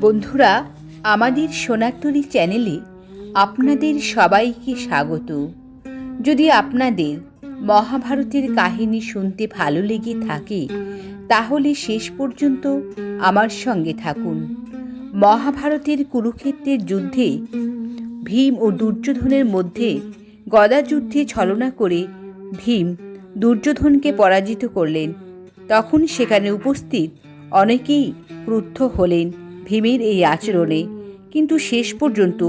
বন্ধুরা, আমাদের সোনাতলি চ্যানেলে আপনাদের সবাইকে স্বাগত। যদি আপনাদের মহাভারতের কাহিনী শুনতে ভালো লেগে থাকে, তাহলে শেষ পর্যন্ত আমার সঙ্গে থাকুন। মহাভারতের কুরুক্ষেত্রের যুদ্ধে, ভীম ও দুর্যোধনের মধ্যে গদা যুদ্ধে ছলনা করে ভীম দুর্যোধনকে পরাজিত করলেন। তখন সেখানে উপস্থিত অনেকেই ক্রুদ্ধ হলেন। ভীমের এই আচরণে কিন্তু শেষ পর্যন্ত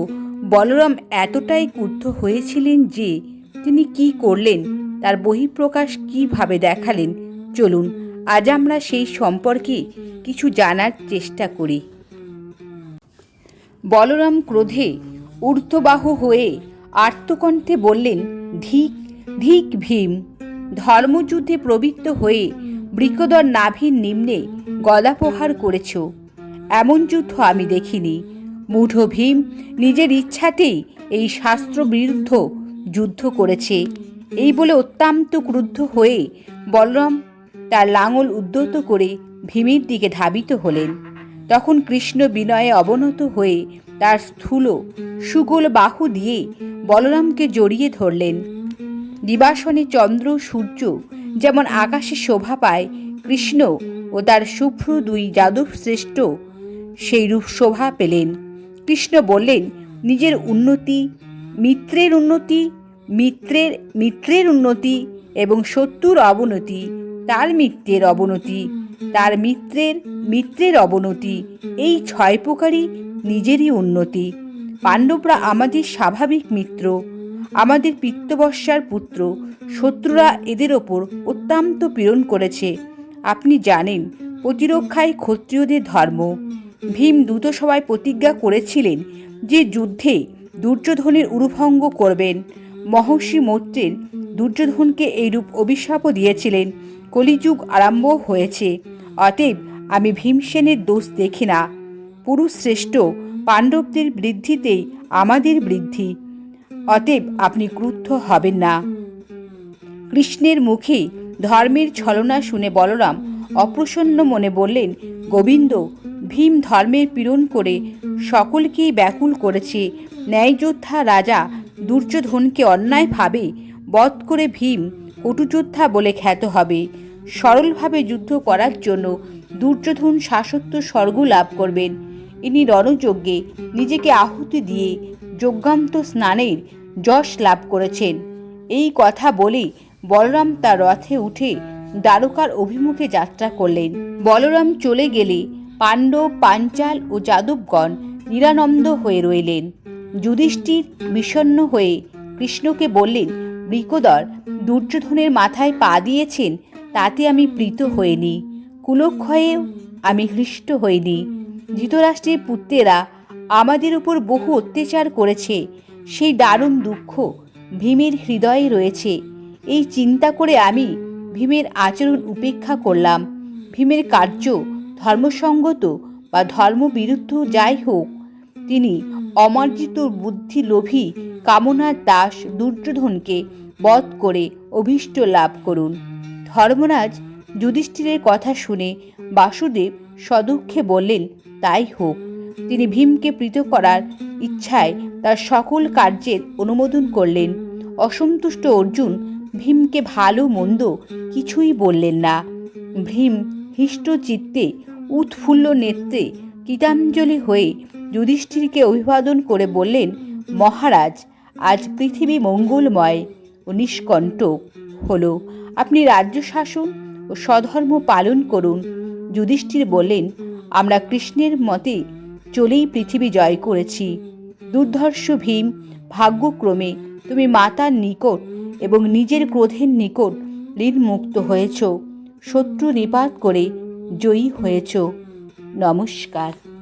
বলরাম এতটাই ক্রুদ্ধ হয়েছিলেন যে তিনি কি করলেন, তার বহিঃপ্রকাশ কীভাবে দেখালেন, চলুন আজ আমরা সেই সম্পর্কে কিছু জানার চেষ্টা করি। বলরাম ক্রোধে ঊর্ধ্ববাহু হয়ে আর্তকণ্ঠে বললেন, ধিক ধিক ভীম, ধর্মযুদ্ধে প্রবৃত্ত হয়ে বৃকদর নাভির নিম্নে গদাপ্রহার করেছ। এমন যুদ্ধ আমি দেখিনি। মূঢ় ভীম নিজের ইচ্ছাতেই এই শাস্ত্র বিরুদ্ধ যুদ্ধ করেছে। এই বলে অত্যন্ত ক্রুদ্ধ হয়ে বলরাম তার লাঙল উদ্যত করে ভীমের দিকে ধাবিত হলেন। তখন কৃষ্ণ বিনয়ে অবনত হয়ে তার স্থূল, সুগোল বাহু দিয়ে বলরামকে জড়িয়ে ধরলেন। দিবাসনে চন্দ্র, সূর্য যেমন আকাশে শোভা পায়, কৃষ্ণ ও তার শুভ্র দুই যাদব শ্রেষ্ঠ সেই রূপ শোভা পেলেন। কৃষ্ণ বললেন, নিজের উন্নতি, মিত্রের উন্নতি, মিত্রের মিত্রের উন্নতি এবং শত্রুর অবনতি, তার মিত্রের অবনতি, তার মিত্রের মিত্রের অবনতি, এই ছয় প্রকারই নিজেরই উন্নতি। পাণ্ডবরা আমাদের স্বাভাবিক মিত্র, আমাদের পিত্তবর্ষার পুত্র, শত্রুরা এদের ওপর অত্যন্ত পীড়ন করেছে। আপনি জানেন, প্রতিরক্ষায় ক্ষত্রিয়দের ধর্ম। ভীম দ্রুত সভায় প্রতিজ্ঞা করেছিলেন যে যুদ্ধে দুর্যোধনের উরুভঙ্গ করবেন। মহর্ষি মৈত্রের দুর্যোধনকে এইরূপ অভিশাপও দিয়েছিলেন, কলিযুগ আরম্ভ হয়েছে, অতএব আমি ভীমসেনের দোষ দেখি না। পুরুষ শ্রেষ্ঠ পাণ্ডবদের বৃদ্ধিতেই আমাদের বৃদ্ধি, অতএব আপনি ক্রুদ্ধ হবেন না। কৃষ্ণের মুখে ধর্মের ছলনা শুনে বলরাম অপ্রসন্ন মনে বললেন, গোবিন্দ ভীম ধর্মের পীড়ন করে সকলকেই ব্যাকুল করেছে। ন্যায়যোদ্ধা রাজা দুর্যোধনকে অন্যায়ভাবে বধ করে ভীম কটুযোদ্ধা বলে খ্যাত হবে। সরলভাবে যুদ্ধ করার জন্য দুর্যোধন শাসত্ব স্বর্গ লাভ করবেন। ইনি রণযজ্ঞে নিজেকে আহুতি দিয়ে যজ্ঞান্ত স্নানের যশ লাভ করেছেন। এই কথা বলে বলরাম তার রথে উঠে দ্বারকার অভিমুখে যাত্রা করলেন। বলরাম চলে গেলে পাণ্ডব, পাঞ্চাল ও যাদবগণ নিরানন্দ হয়ে রইলেন। যুধিষ্ঠির বিষণ্ণ হয়ে কৃষ্ণকে বললেন, বৃকদর, দুর্যোধনের মাথায় পা দিয়েছেন, তাতে আমি প্রীত হইনি। কুলক্ষয়েও আমি হৃষ্ট হইনি। ধৃতরাষ্ট্রের পুত্রেরা আমাদের উপর বহু অত্যাচার করেছে। সেই দারুণ দুঃখ ভীমের হৃদয়ে রয়েছে। এই চিন্তা করে আমি ভীমের আচরণ উপেক্ষা করলাম। ভীমের কার্য ধর্মসঙ্গত বা ধর্মবিরুদ্ধ যাই হোক, তিনি অমার্জিত বুদ্ধি লোভী কামনার দাস দুর্যোধনকে বধ করে অভীষ্ট লাভ করুন। ধর্মরাজ যুধিষ্ঠিরের কথা শুনে বাসুদেব সদুঃখে বললেন, তাই হোক, তিনি ভীমকে প্রীত করার ইচ্ছায় তার সকল কার্যের অনুমোদন করলেন। অসন্তুষ্ট অর্জুন ভীমকে ভালো মন্দ কিছুই বললেন না। ভীম হৃষ্ট চিত্তে উৎফুল্ল নেত্রে কীতাঞ্জলি হয়ে যুধিষ্ঠিরকে অভিবাদন করে বললেন, মহারাজ, আজ পৃথিবী মঙ্গলময় ও নিষ্কণ্টক হল, আপনি রাজ্য শাসন ও স্বধর্ম পালন করুন। যুধিষ্ঠির বললেন, আমরা কৃষ্ণের মতে চলেই পৃথিবী জয় করেছি। দুর্ধর্ষ ভীম, ভাগ্যক্রমে তুমি মাতার নিকট এবং নিজের ক্রোধের নিকট ঋণমুক্ত হয়েছ। শত্রু নিপাত করে জয়ী হয়েছ। নমস্কার।